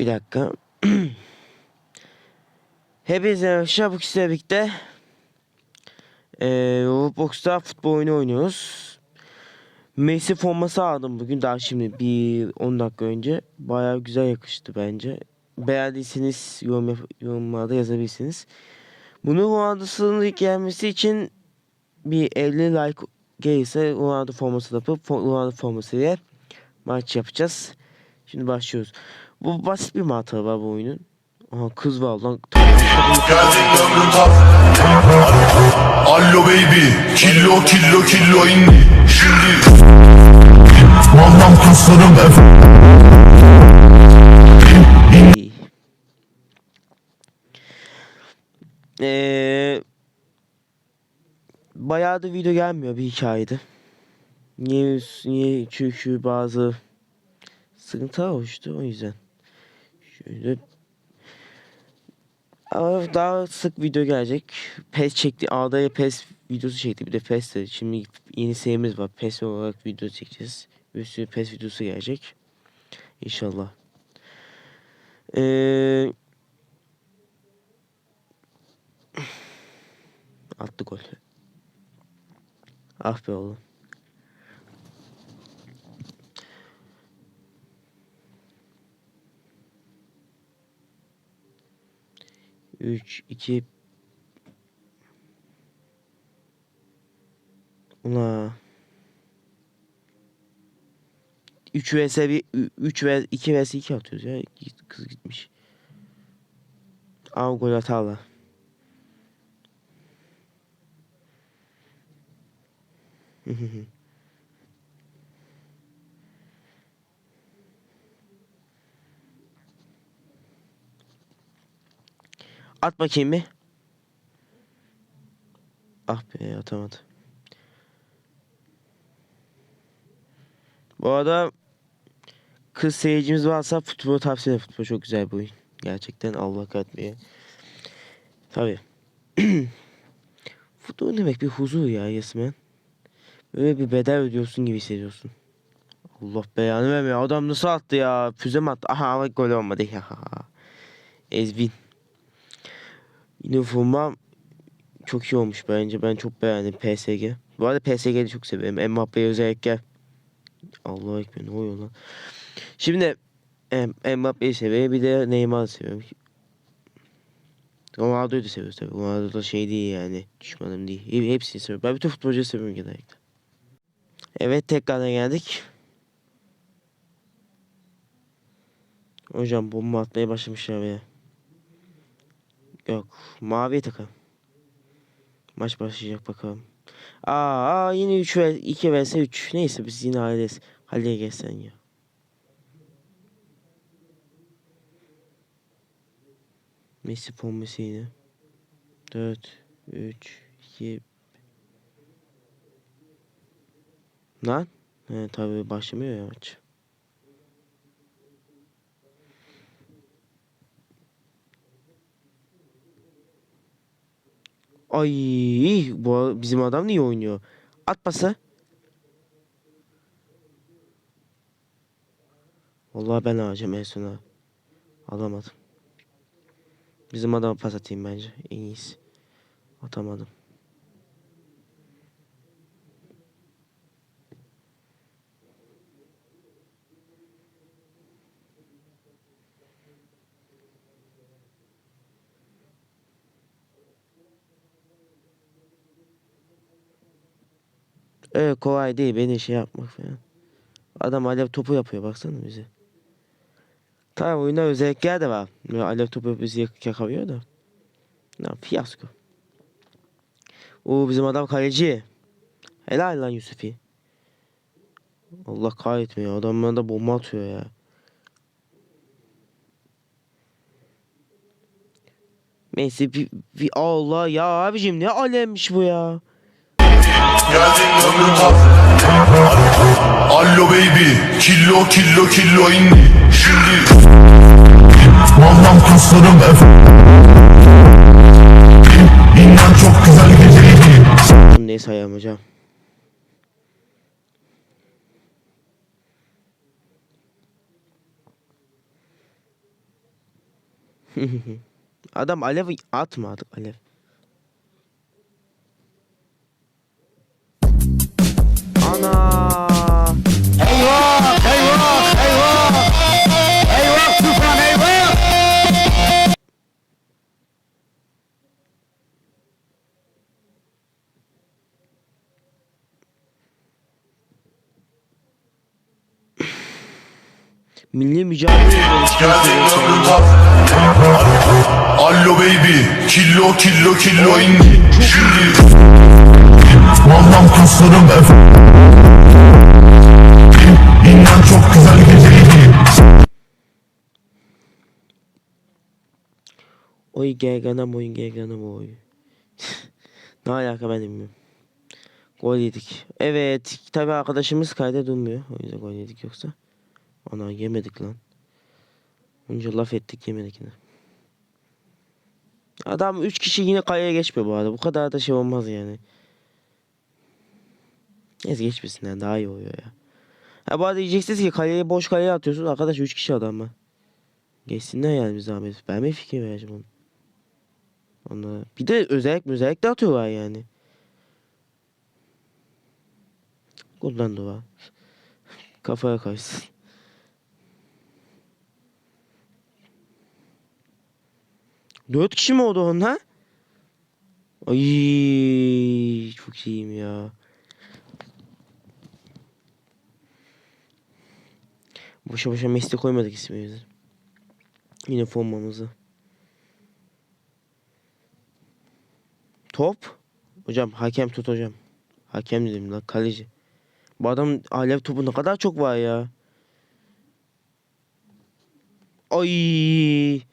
Bir dakika. Hepinize arkadaşlar bu kişiyle birlikte eee Roblox'ta futbol oyunu oynuyoruz. Messi forması aldım bugün daha şimdi bir 10 dakika önce. Bayağı güzel yakıştı bence. Beğendiyseniz yorum yap- yorumlarda yazabilirsiniz. Bunun Ronaldo'sunun gelmesi için bir 50 like gelirse Ronaldo forması yapıp Ronaldo forması ile maç yapacağız. Şimdi başlıyoruz. Bu basit bir mantığı var bu oyunun. Aha kız var lan. Allo baby Killo killo killo indi Şimdi Vallahi kaslarım efendim Eee bayağı da video gelmiyor bir hikayede. Niye, niye çünkü bazı sıkıntılar oluştu o yüzden. Şöyle ama daha sık video gelecek. PES çekti. Ağdaya PES videosu çekti. Bir de PES de. Şimdi yeni serimiz var. PES olarak video çekeceğiz. Bir sürü PES videosu gelecek. İnşallah. Eee Attı gol. Ah be oğlum. Üç, iki... Ula. 3 vs 1 3 vs 2 vs 2 atıyoruz ya. Kız gitmiş. Al gol atarlar. At bakayım bir. Ah be atamadı. Bu arada kız seyircimiz varsa futbol tavsiye ederim. Futbol çok güzel bir oyun. Gerçekten Allah katmıyor. Tabi. futbol demek bir huzur ya resmen. Böyle bir bedel ödüyorsun gibi hissediyorsun. Allah beyanı vermiyor. Adam nasıl attı ya? Füze mi attı? Aha bak gol olmadı. Ya. Ezbin. Üniforma çok iyi olmuş bence. Ben çok beğendim PSG. Bu arada PSG'yi çok severim. Mbappe'yi özellikle. Allah ekber ne oluyor lan? Şimdi Mbappe'yi seviyorum. Bir de Neymar'ı seviyorum. Ronaldo'yu da seviyoruz tabii. Ronaldo da şey değil yani. Düşmanım değil. He- Hepsini seviyorum. Ben bütün futbolcuyu seviyorum genellikle. Evet tekrardan geldik. Hocam bomba atmaya başlamışlar ya. Yok. Mavi takım. Maç başlayacak bakalım. Aa, yine 3 ve 2 vs 3. Neyse biz yine hallederiz. Hallederiz sen ya. Messi forması yine. 4 3 2 Lan? He tabii başlamıyor ya maç. Ay bu bizim adam niye oynuyor? At pası. Vallahi ben alacağım en sona. Alamadım. Bizim adama pas atayım bence. En iyisi. Atamadım. Evet kolay değil beni şey yapmak falan. Adam alev topu yapıyor baksana bize. Tabi oyunda özellikler de var. Böyle alev topu bizi yak yakalıyor da. Ne fiyasko. O bizim adam kaleci. Helal lan Yusufi. Allah kahretmiyor. Adam bana da bomba atıyor ya. Neyse bir, bir Allah ya abicim ne alemmiş bu ya. Geldin ömrüm tap Allo baby Killo killo killo indi Şimdi Vallahi kaslarım efendim İnan çok güzel geceydi Neyse ayağım hocam. Adam alev atmadı alev. Ana! Eyvah! Eyvah! Eyvah! Eyvah tufan eyvah! Milli mücadele Allo baby Killo killo killo indi Şimdi Vallahi kaslarım efendim İnan çok güzel geceydi Oy gerganam oyun gerganam oy. ne alaka ben bilmiyorum. Gol yedik. Evet tabi arkadaşımız kayda durmuyor. O yüzden gol yedik yoksa. Ana yemedik lan. Onca laf ettik yemedik yine. Adam 3 kişi yine kayaya geçmiyor bu arada. Bu kadar da şey olmaz yani. Neyse geçmesinler daha iyi oluyor ya. Ha bu arada diyeceksiniz ki kaleye boş kaleye atıyorsun. Arkadaş 3 kişi adam mı? Geçsinler yani bir zahmet. Ben mi fikir vereceğim onu? Onlara. Bir de özellik özellik de atıyorlar yani. Kullan dua. Kafaya kaysın. Dört kişi mi oldu onlar? Ay çok iyiyim ya. Boşa boşa Messi koymadık ismimizi. Yine formamızı. Top. Hocam hakem tut hocam. Hakem dedim lan kaleci. Bu adam alev topu ne kadar çok var ya. Ay.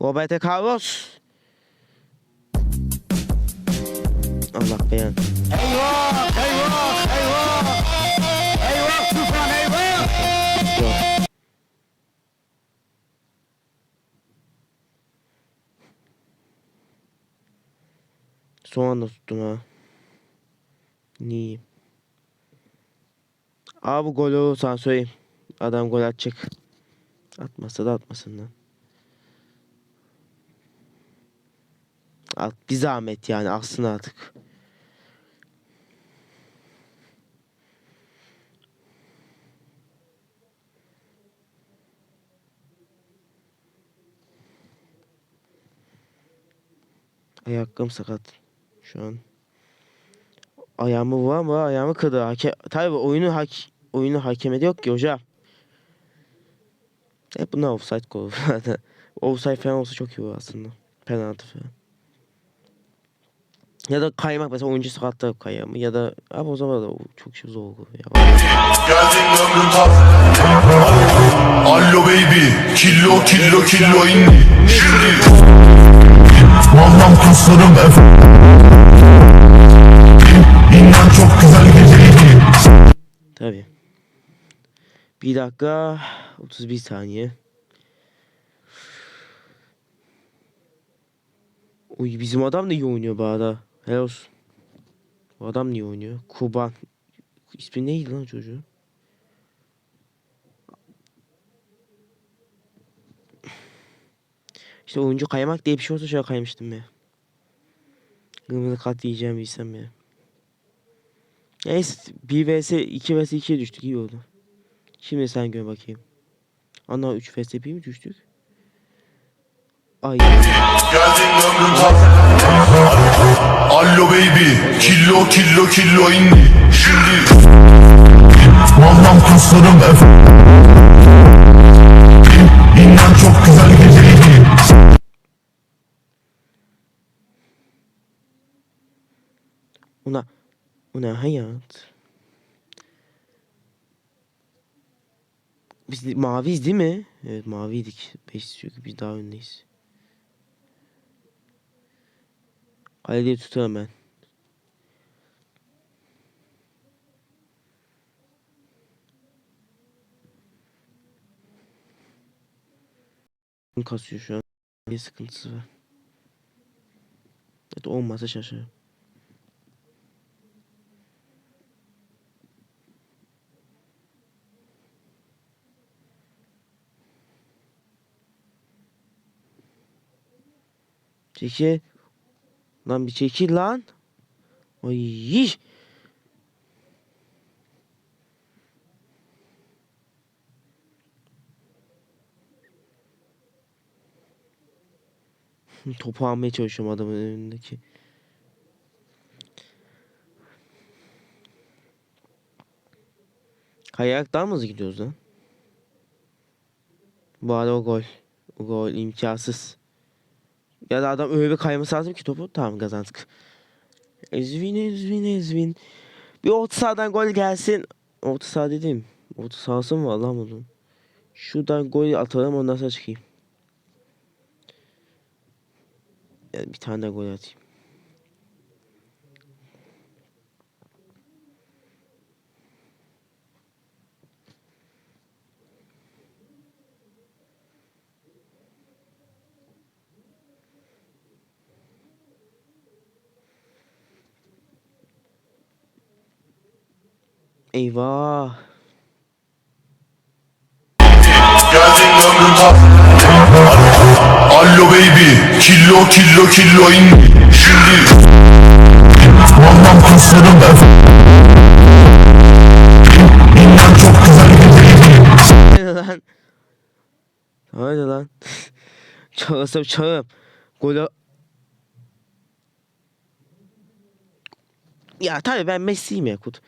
Roberto Carlos. Allah beyan. Eyvah! Eyvah! Eyvah! Eyvah tufan eyvah! Yok. Son anda tuttum ha. Niye? Abi bu gol olursa söyleyeyim. Adam gol atacak. Atmasa da atmasın lan. At bir zahmet yani aksın artık. Ayakkabım sakat şu an. Ayağımı var mı? Ayağımı kırdı. Hake Tabii oyunu hak oyunu hakemede yok ki hocam. Hep bunlar offside gol zaten. offside falan olsa çok iyi aslında. Penaltı falan. Ya da kaymak mesela oyuncu sakatlığı kayar mı? Ya da abi o zaman da çok şey zor olur ya. Geldin ömrüm var Allo baby Killo killo killo indi Şimdi Vallahi efendim İnan çok güzel geceydi Tabii. Bir dakika 31 saniye. Uy bizim adam da iyi oynuyor bu arada. Helal olsun. Bu adam niye oynuyor? Kuban. İsmi neydi lan çocuğun? İşte oyuncu kaymak diye bir şey olsa şöyle kaymıştım ya. Kırmızı kart yiyeceğim bilsem ya. Neyse 1 vs 2 vs 2'ye düştük iyi oldu. Şimdi sen gör bakayım. Ana 3 vs 1 mi düştük? Ay Geldin ömrüm Allo baby Killo killo killo indi Şimdi Vallahi kaslarım efendim İnan çok güzel geceydi ona ona hayat. Biz maviyiz değil mi? Evet maviydik. 5 çünkü biz daha öndeyiz. Kalede tutarım ben. kasıyor şu an. Bir sıkıntısı var. Evet olmazsa şaşırırım. Çekil. Lan bir çekil lan. Ay. Topu almaya çalışıyorum adamın önündeki. Kayarak daha mı hızlı gidiyoruz lan? Bu arada o gol. O gol imkansız. Ya da adam öyle bir kayması lazım ki topu. Tamam kazandık. Ezvin ezvin ezvin. Bir orta sahadan gol gelsin. Orta saha dedim. Orta sahası mı var lan bunun? Şuradan gol atalım ondan sonra çıkayım. Yani bir tane daha gol atayım. Eyvah. Allo baby Killo killo killo indi Şimdi Vallahi kaslarım İnan çok güzel Hadi lan. Hadi lan. Çalasam çalarım. Golü... Ya tabii ben Messi'yim ya kut.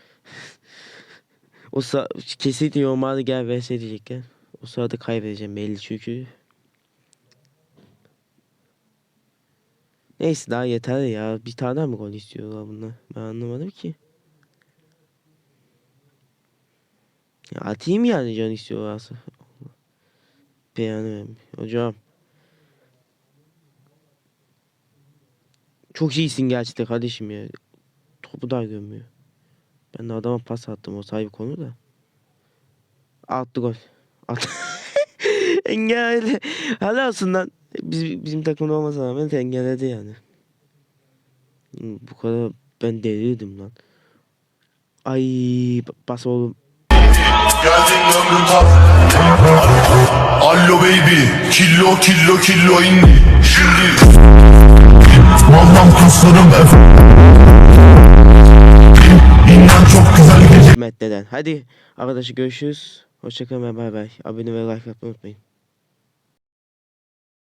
O sıra kesinlikle yorumlarda gel vs diyecekken. O sırada kaybedeceğim belli çünkü. Neyse daha yeter ya. Bir tane mi gol istiyorlar bunlar? Ben anlamadım ki. Ya atayım yani can istiyorlarsa. Beğenmem. Hocam. Çok iyisin gerçekten kardeşim ya. Topu da görmüyor. Ben de adama pas attım o sahibi konu da. Attı gol. Attı. Engelledi. Olsun lan. Biz, bizim takımda olmasa rağmen engelledi yani. Bu kadar ben delirdim lan. Ay bas oğlum. Geldin ömrüm tap Allo baby Killo killo killo indi Şimdi Vallahi kaslarım İnan çok güzel Hikmet deden. Hadi arkadaşlar görüşürüz. Hoşçakalın ve bay bay. Abone ve like atmayı unutmayın.